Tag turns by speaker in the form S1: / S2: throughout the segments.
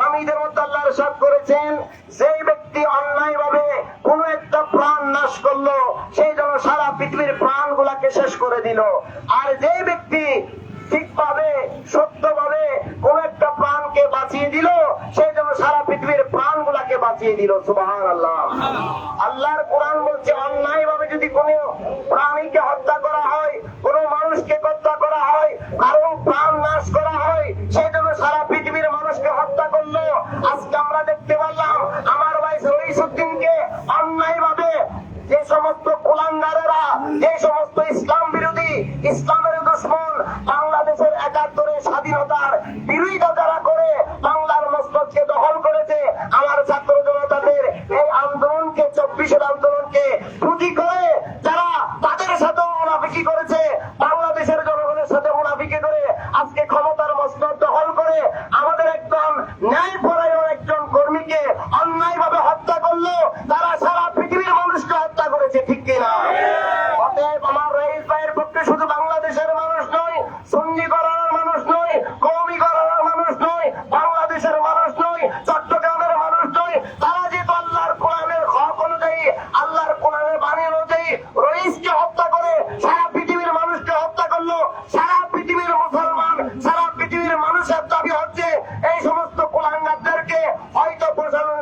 S1: হামিদের মধ্যে আল্লাহ ইরশাদ করেছেন, যেই ব্যক্তি অন্যায় ভাবে কোন একটা প্রাণ নাশ করল সেই জন্য সারা পৃথিবীর প্রাণ গুলাকে শেষ করে দিল। আর যেই ব্যক্তি ঠিকভাবে সত্যভাবে কোন প্রাণকে বাঁচিয়ে দিল, সেই জন্য সারা পৃথিবীর প্রাণ গুলাকে বাঁচিয়ে দিল সুবাহান আল্লাহ আল্লাহর কোরআন বলছে অন্যায় ভাবে যদি কোন প্রাণীকে হত্যা করা হয়, কোন মানুষকে হত্যা করা হয়, কারও প্রাণ নাশ করা হয়, সেই জন্য সারা পৃথিবীর মানুষকে হত্যা করল। আজকে আমরা দেখতে পারলাম, আমার ভাই শহীদুদ্দিনকে অন্যায় ভাবে যে সমস্ত কুলাঙ্গারেরা, যে সমস্ত ইসলাম বিরোধী, ইসলামের দুশ্মন, বাংলাদেশের একাত্তরের স্বাধীনতার বিরোধিতা যারা করে বাংলার মস্তককে দখল করেছে আমার ছাত্র জনতাদের এই আন্দোলনকে চব্বিশের আন্দোলনকে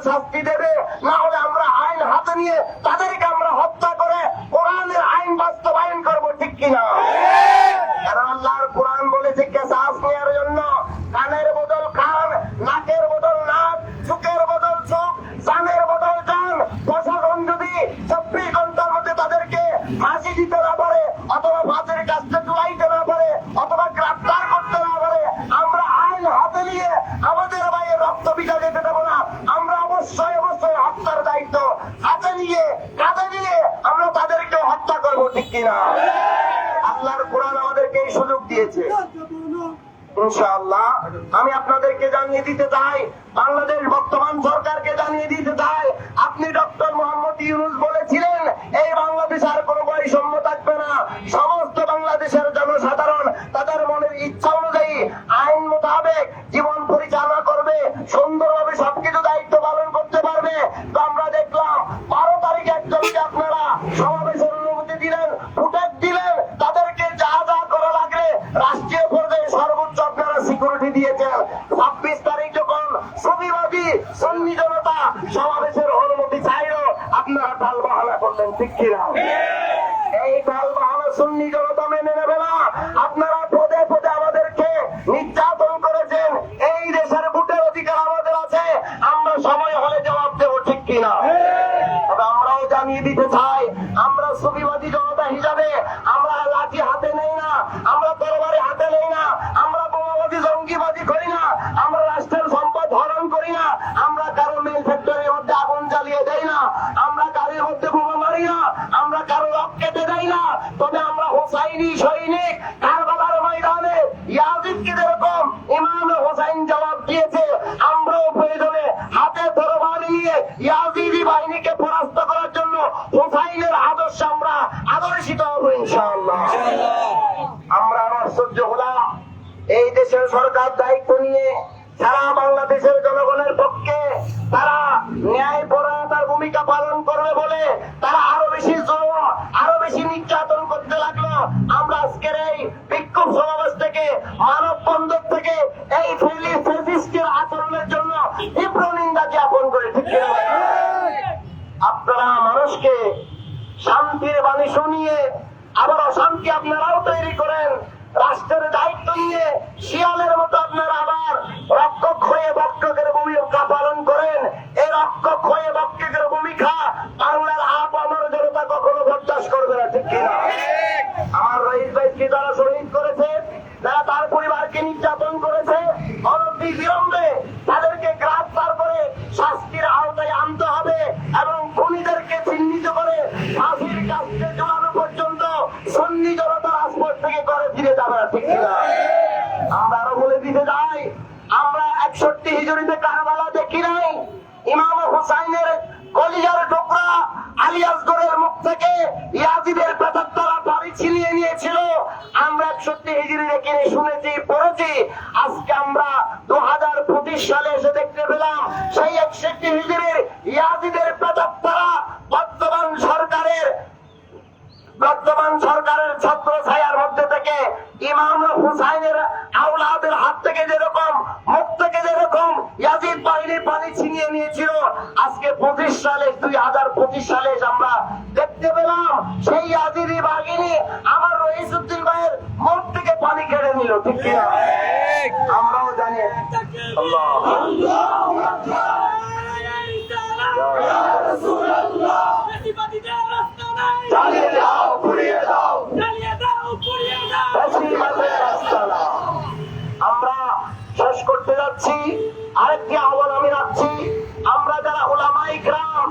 S1: শাস্তি দেবে। না নিয়ে, কাঁধে নিয়ে আমরা তাদেরকে হত্যা করব, ঠিক কিনা? আল্লাহর কোরআন আমাদেরকে এই সুযোগ দিয়েছে। আমি আপনাদেরকে জানিয়ে দিতে চাই, বাংলাদেশ বর্তমান সরকারকে জানিয়ে দিতে চাই, আপনি ডক্টর মোহাম্মদ ইউনুস বলেছিলেন, এই বাংলাদেশ আর কোনো বৈষম্য থাকবে না। সমস্ত বাংলাদেশের জনসাধারণ তাদের মনের ইচ্ছা অনুযায়ী আইন মোতাবেক জীবন পরিচালনা করবে, সুন্দরভাবে সিকিউরিটি দিয়েছেন। ছাব্বিশ তারিখ যখন সুবিবাদী সন্নি জনতা সমাবেশের অনুমতি চাইল, আপনারা ঢাল বাহানা করলেন, ঠিক কিনা? এই ঢাল বাহানা সন্নি জনতা মেনে নেবে না। সৈনিক কারবালার ময়দানে ইয়াজিদকে যেরকম ইমাম হোসাইন জবাব দিয়েছে। আমরাও প্রয়োজনে হাতে তরবারি নিয়ে ইয়াজিদি বাহিনীকে পরাস্ত করার জন্য হোসাইনের আদর্শ আমরা আদর্শিত হব ইনশাআল্লাহ। আমরা আশ্চর্য হলাম। এই দেশের সরকার দায়িত্ব নিয়ে সারা বাংলাদেশের জনগণের পক্ষে তারা ন্যায় পরায়ণতার ভূমিকা পালন করবে বলে তারা আমরা আজকের এই বিক্ষোভ সমাবেশ থেকে মানব বন্দর থেকে এই আচরণের জন্য তীব্র নিন্দা জ্ঞাপন করে, ঠিক আপনারা মানুষকে শান্তির বাণী শুনিয়ে আবার অশান্তি আপনারাও তৈরি করেন। রাষ্ট্রের দায়িত্ব নিয়ে শিয়ালের মতো আপনারা আবার রক্ষক হয়ে বক্ষকের ভূমিকা পালন করেন। এই রক্ষক হয়ে বক্ষকের ভূমিকা বাংলার আপ আমার জনতা কখনো বরদাস্ত করবে না, ঠিক কিনা? ব্যক্তি যারা শহীদ করেছে, যারা তার পরিবারকে নির্যাতন করেছে বিলম্বে তাদেরকে গ্রেফতার করে শাস্তির আওতায় আনতে হবে এবং খুনিদেরকে চিহ্নিত করে ফাঁসির কাছে জোড়ানো পর্যন্ত সন্নি জনতা রাজপথ থেকে করে ফিরে যাবে না ঠিক না আমরা আরও বলে দিতে যাই আমরা একষট্টি হিজড়িতে কারবালা দেখি নাই। ইমাম হুসাইনের কলিজার টুকরা আলিয়াসগড়ের মুখ থেকে ইয়াজিদের হিজড়ি শুনেছি পড়েছি। আজকে আমরা দু হাজার পঁচিশ সালে এসে দেখতে পেলাম সেই একষট্টি হিজড়ির ইয়াজিদের প্রতাপ তারা বর্তমান সরকারের বর্তমান সরকারের ছত্র ছায়ার মধ্যে থেকে ইমাম হুসাইনের আওলাদের হাত থেকে যেরকম, মুখ থেকে যেরকম ইয়াজিদ বাহিনী পানি ছিনিয়ে নিয়েছিল, আজকে পঁচিশ সালে দুই হাজার পঁচিশ সালে আমরা দেখতে পেলাম সেই ইয়াজিদি বাহিনী আমার রহিসুদ্দিন ভাইয়ের মুখ থেকে নিল ঠিক কিনা? আমরাও জানি। চালিয়ে যাও ঘুরিয়ে দাও বেশিরভাগের রাস্তা না। আমরা শেষ করতে যাচ্ছি। আরেকটি আহ্বান আমি রাখছি। আমরা যারা ওলামাই গ্রাম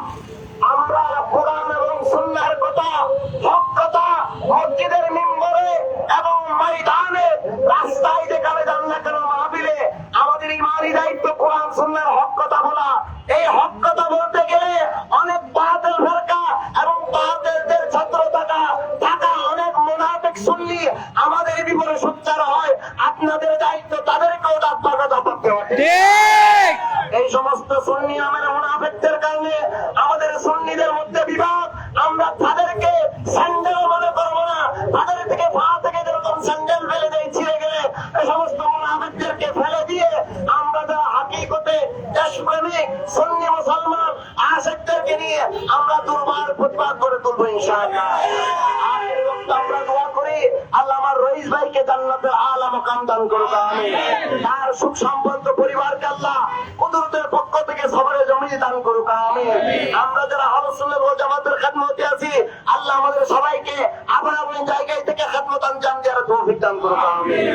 S1: আমরা কোরআন এবং সুন্নার কথা হক কথা মসজিদের মিম্বরে এবং ময়দানে রাস্তায় যেখানে যান না কেন মাহবিলে আমাদের ইমানি দায়িত্ব কোরআন সুন্নার হক কথা বলা। এই হক কথা বলতে গেলে অনেক বাতিল ফেরকা এবং বাতিলদের ছাত্র থাকা থাকা অনেক মোনাফিক শুনলি আমাদের বিপরে সোচ্চার হয়। আপনাদের দায়িত্ব তাদেরকেও কথা বলতে হবে। এই সমস্ত সুন্নি নামের সুন্নি মুসলমান আশেকদেরকে নিয়ে আমরা দুর্বার প্রতিবাদ করে তুলবো ইনশাআল্লাহ। আর এই বক্ত আমরা আল্লাহ সবরে জমি দান করুক, আমিন। আমরা যারা হলসুল্লাহ ও আছি, আল্লাহ আমাদের সবাইকে আবার জায়গায় থেকে খেদমত আঞ্জাম দেওয়ার দান করুক, আমিন।